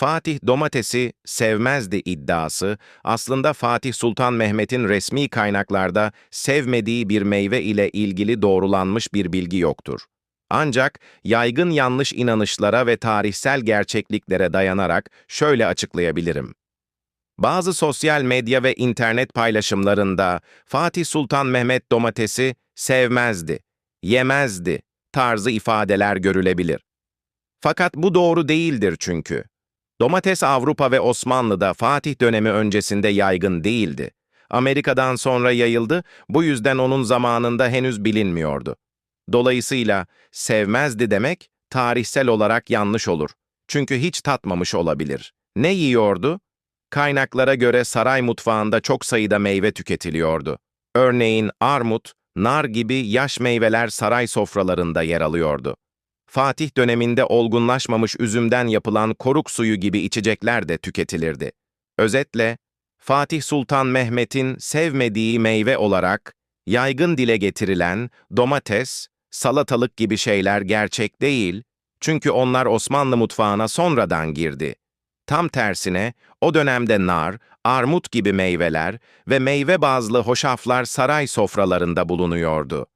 Fatih domatesi sevmezdi iddiası aslında Fatih Sultan Mehmet'in resmi kaynaklarda sevmediği bir meyve ile ilgili doğrulanmış bir bilgi yoktur. Ancak yaygın yanlış inanışlara ve tarihsel gerçekliklere dayanarak şöyle açıklayabilirim. Bazı sosyal medya ve internet paylaşımlarında Fatih Sultan Mehmet domatesi sevmezdi, yemezdi tarzı ifadeler görülebilir. Fakat bu doğru değildir çünkü. Domates Avrupa ve Osmanlı'da Fatih dönemi öncesinde yaygın değildi. Amerika'dan sonra yayıldı, bu yüzden onun zamanında henüz bilinmiyordu. Dolayısıyla sevmezdi demek tarihsel olarak yanlış olur. Çünkü hiç tatmamış olabilir. Ne yiyordu? Kaynaklara göre saray mutfağında çok sayıda meyve tüketiliyordu. Örneğin armut, nar gibi yaş meyveler saray sofralarında yer alıyordu. Fatih döneminde olgunlaşmamış üzümden yapılan koruk suyu gibi içecekler de tüketilirdi. Özetle, Fatih Sultan Mehmet'in sevmediği meyve olarak yaygın dile getirilen domates, salatalık gibi şeyler gerçek değil, çünkü onlar Osmanlı mutfağına sonradan girdi. Tam tersine o dönemde nar, armut gibi meyveler ve meyve bazlı hoşaflar saray sofralarında bulunuyordu.